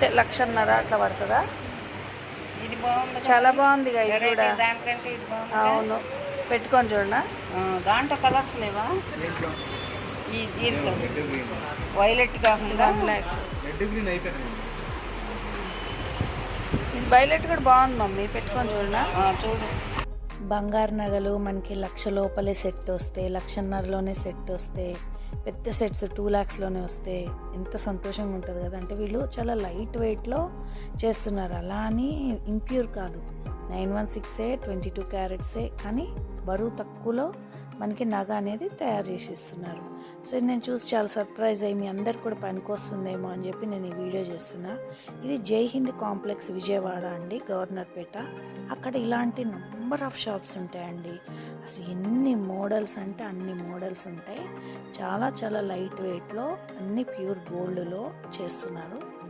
అంతే లక్షన్నర అట్లా పడుతుందా? ఇది బాగుంది చాలా బాగుంది ఇది కూడా. దానికంటే ఇది బాగుంది అవును. పెట్టుకొని చూడనా? దాంట్లో కలర్స్ లేవా? ఈ దీంట్లో. వైలెట్ కాకుండా? అయిపోయింది. ఇది బయలెట్ కూడా బాగుంది మమ్మీ. పెట్టుకొని చూడనా? చూడు. బంగారు నగలు మనకి లక్ష లోపలే సెట్ వస్తే లక్షన్నరలోనే సెట్ వస్తే పెద్ద సెట్స్ టూ ల్యాక్స్లోనే వస్తే ఎంత సంతోషంగా ఉంటుంది కదా. అంటే వీళ్ళు చాలా లైట్ వెయిట్లో చేస్తున్నారు. అలా అని ఇంప్యూర్ కాదు. నైన్ వన్ సిక్సే ట్వంటీ టూ క్యారెట్సే కానీ బరువు తక్కువలో మనకి నగ అనేది తయారు చేసి ఇస్తున్నారు సో నేను చూసి చాలా సర్ప్రైజ్ అయ్యి మీ అందరు కూడా పనికొస్తుందేమో అని చెప్పి నేను ఈ వీడియో చేస్తున్నా. ఇది జై హింద్ కాంప్లెక్స్ విజయవాడ అండి గవర్నర్పేట. అక్కడ ఇలాంటి నంబర్ ఆఫ్ షాప్స్ ఉంటాయండి. అసలు ఎన్ని మోడల్స్ అంటే అన్ని మోడల్స్ ఉంటాయి. చాలా చాలా లైట్ వెయిట్లో అన్ని ప్యూర్ గోల్డ్లో చేస్తున్నారు.